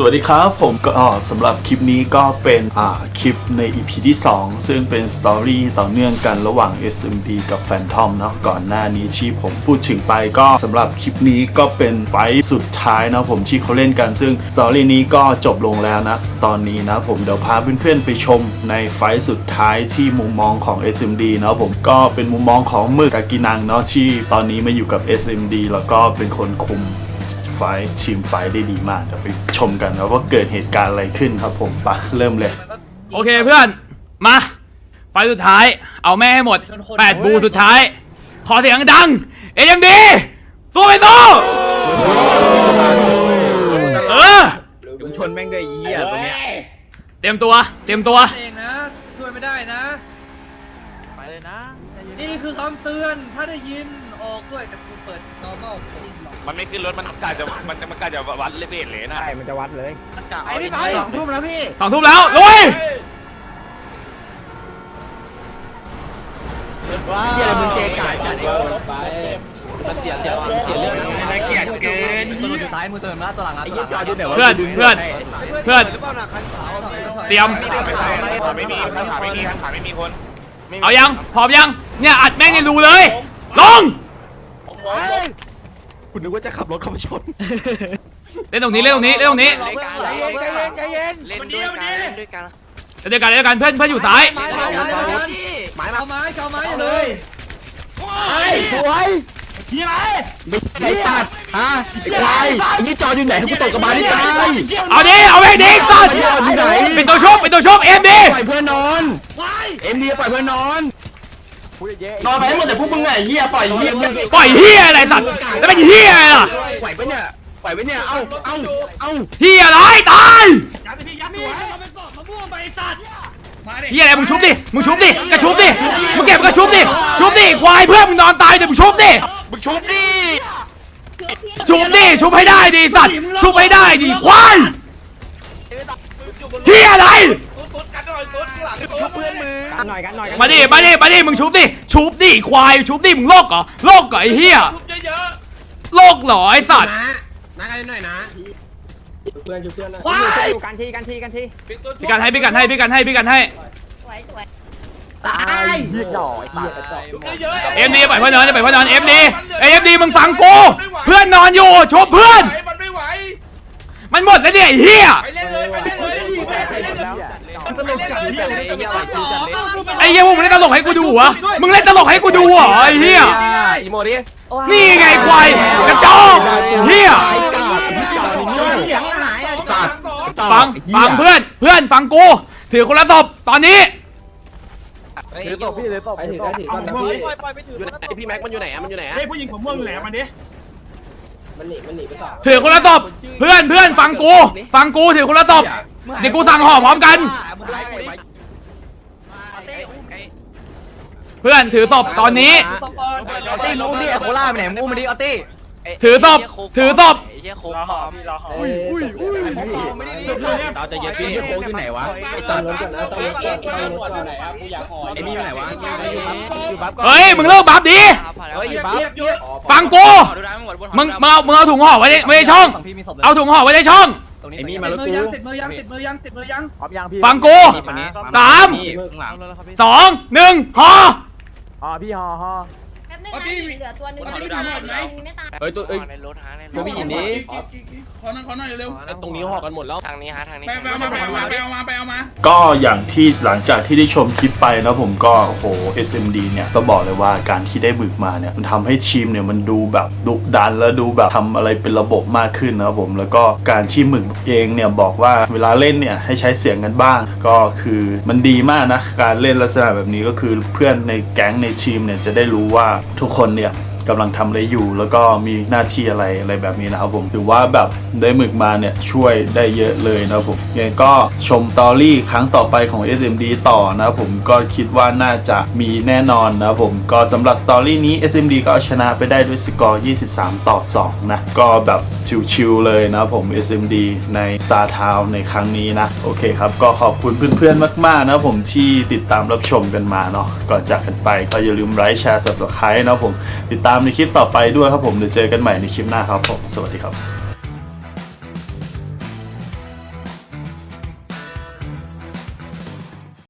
สวัสดีครับผมก็สำหรับคลิปนี้ก็เป็นอ่าคลิปใน EP ที่ 2 ซึ่งเป็นสตอรี่ต่อเนื่องกันระหว่าง SMD กับ Phantom เนาะก่อนหน้านี้ที่ผมพูดถึงไปก็สำหรับคลิปนี้ก็เป็นไฟสุดท้ายนะผมที่เขาเล่นกัน ซึ่งสตอรี่นี้ก็จบลงแล้วนะ ตอนนี้นะผมเดี๋ยวพาเพื่อนๆไปชมในไฟสุดท้ายที่มุมมองของ SMD เนาะผมก็เป็นมุมมองของมือกากินังเนาะที่ตอนนี้มาอยู่กับ SMD แล้วก็เป็นคนคุม ไฟท์ทีมไฟท์ได้ดีมากเดี๋ยวไปชมกันนะว่าเกิดเหตุการณ์อะไรขึ้นครับผมไปะเริ่มเลย โอเคเพื่อน มา ไฟล์สุดท้าย เอาแม่ให้หมด 8 บูสุดท้าย ขอเสียงดังเอ็มดีสู้ไปสู้เออมึงชนแม่งด้วยไอ้เหี้ยตรงเนี้ยเตรียมตัว เตรียมตัว เองนะช่วยไม่ได้นะ ไปเลยนะใจเย็นนี่คือคำเตือนถ้าได้ยิน ออกด้วยแต่กูเปิด normal ไม่ได้ยินหรอกมันไม่ขึ้นรถมันกาจะมันจะมันกาจะวัดเลเวลเลยนะกะเอาไอ้พี่สองทุ่มแล้วพี่สองทุ่มแล้วลุยว้าเหี้ยอะไรมึงเกะกะจัดเดียวมันเสียเสียเสียเรื่องน่าเกลียดเกินตัวสุดท้ายมือเติมหน้าตัวหลังไอ้เหี้ยจอดอยู่ไหนวะเพื่อนเพื่อนเพื่อนหรือเปล่าหนักคันขาวเตรียมไม่ใช่ไม่มีข้างขาไม่มีข้างขาไม่มีคน เอายังพร้อมยังเนี่ยอัดแม่งในรูเลย ลง คุณนึกว่าจะขับรถเข้าไปชนเล่นตรงนี้เล่นตรงนี้เล่นตรงนี้ใจเย็นใจเย็นใจเย็นเล่นด้วยกันเล่นด้วยกันเดี๋ยวกันเดี๋ยวกันเพื่อนเพื่อนอยู่ซ้ายไม้ไม้ไม้ไม้เอาไม้เอาไม้เลยสวยพี่ไรไม่ใช่ตัดฮะไอ้ควายไอ้ยี่จอดอยู่ไหนให้กูตกกระบาลที่ตายเอาดิเอาแม่งดิสัตว์จอดอยู่ไหนเป็นตัวชกเป็นตัวชกเอ็มดีปล่อยเพื่อนนอนเอ็มดีปล่อยเพื่อนนอน นอนไปให้หมดแต่พวกมึงไงเฮียปล่อยเฮียมึงปล่อยเฮียอะไรสัตว์แล้วเป็นเฮียอะไรล่ะปล่อยไปเนี่ยปล่อยไปเนี่ยเอ้าเอ้าเอ้าเฮียอะไรตายเฮียอะไรมึงชุบดิมึงชุบดิกระชุบดิมึงเก็บกระชุบดิชุบดิควายเพื่อนมึงนอนตายเดี๋ยวมึงชุบดิมึงชุบดิชุบดิชุบให้ได้ดิสัตว์ชุบให้ได้ดิควายเฮียอะไร มาดิมาดิมาดิมึงชุบดิชุบดิควายชุบดิมึงโลกเหรอโลกเหรอไอ้เฮียโลกเหรอไอ้สัตว์ว้ายพี่กันให้พี่กันให้พี่กันให้พี่กันให้สวยสวยตายเอ็มดีปล่อยเพื่อนนอนจะปล่อยเพื่อนนอนเอ็มดีเอ็มดีมึงฟังกูเพื่อนนอนอยู่ชบเพื่อนมันไม่ไหวมันหมดแล้วเนี่ยไอ้เฮียไปเล่นเลยไปเล่น ตลกจัดเหี้ยเลยไอ้เหี้ยไอ้เฮียพวกมึงเล่นตลกให้กูดูเหรอมึงเล่นตลกให้กูดูเหรอไอ้เฮียอีโมดินี่ไงควายกระจอกเฮียไอ้กาดพี่จอนี่โง่เสียงหายอะจัดฟังฟังเพื่อนเพื่อนฟังกูถือคนละศพตอนนี้ถือตบพี่เลยตบไปถือได้ถือก่อนนะพี่อยู่ไหนพี่แม็กมันอยู่ไหนอะมันอยู่ไหนอะเฮ้ยผู้หญิงผมม่วงอยู่ไหนอะ มันดิถือคนละศพเพื่อนเพื่อนฟังกูฟังกูถือคนละศพเดี๋ยวกูสั่งห่อพร้อมกัน เพื่อนถือศพตอนนี้ ออตี้มูนี่โคล่าไปไหนมูมาดิออตี้ถือศพถือศพไอ้เหี้ยโค้งปลอมอุ้ยอุ้ยอุ้ยเราจะเย็นพี่พี่โค้งอยู่ไหนวะไอ้ตันรถก่อนนะตันรถก่อนตันรถก่อนไหนอะกูอยากหอไอ้นี่อยู่ไหนวะอยู่บัฟก่อนเฮ้ยมึงเลิกบัฟดิ เฮ้ยอยู่บัฟฟังกูดูได้ไม่หมดบนมึงมึงเอามึงเอาถุงห่อไว้ในไว้ในช่อง ฝั่งพี่มีศพเลยเอาถุงห่อไว้ในช่อง ตรงนี้ไอ้นี่ติมาดแล้วมือกูยังติดมือยังติดมือยังติดมือยังพร้อมยังพี่ฟังกูคนนี้สามนี่ข้างหลังสองหนึ่งห่ออ๋อพี่ฮอฮอ แป๊บนึงนะเหลือตัวนึงยังไม่ได้ทำหมดเลยยังไม่ตายเฮ้ยตัวเอ้ย ในรถฮะในรตัวถพี่หญิงนี้ ขอนั่งขอหน่อยเร็วตรงนี้ห่อกันหมดแล้ว ทางนี้ฮะทางนี้ไปไปเอามาไปเอามาไปเอามาไปเอามา ก็อย่างที่หลังจากที่ได้ชมคลิปไปนะผมก็โอ้โห SMD เนี่ยต้องบอกเลยว่าการที่ได้บึกมาเนี่ยมันทำให้ทีมเนี่ยมันดูแบบดุดันแล้วดูแบบทำอะไรเป็นระบบมากขึ้นนะครับผมแล้วก็การที่หมึกเองเนี่ยบอกว่าเวลาเล่นเนี่ยให้ใช้เสียงกันบ้าง ก็คือมันดีมากนะการเล่นลักษณะแบบนี้ก็คือเพื่อนในแก๊งในทีมเนี่ยจะได้รู้ว่าทุกคนเนี่ย กำลังทำอะไรอยู่ แล้วก็มีหน้าที่อะไรอะไรแบบนี้นะครับผมถือว่าแบบได้หมึกมาเนี่ยช่วยได้เยอะเลยนะครับผมยังไงก็ชมตอรี่ครั้งต่อไปของ SMD ต่อนะครับผมก็คิดว่าน่าจะมีแน่นอนนะครับผมก็สำหรับสตอรี่นี้ SMD ก็เอาชนะไปได้ด้วยสกอร์ 23 ต่อ 2 นะ ก็แบบชิวๆเลยนะครับผม SMD ใน Star Town ในครั้งนี้นะ โอเคครับ ก็ขอบคุณเพื่อนๆมากๆนะครับผมที่ติดตามรับชมกันมาเนาะก่อนจากกันไปก็อย่าลืมไลค์แชร์ subscribe นะครับผมติดตามามในคลิปต่อไปด้วยครับผมเดี๋ยวเจอกันใหม่ในคลิปหน้าครับผมสวัสดีครับ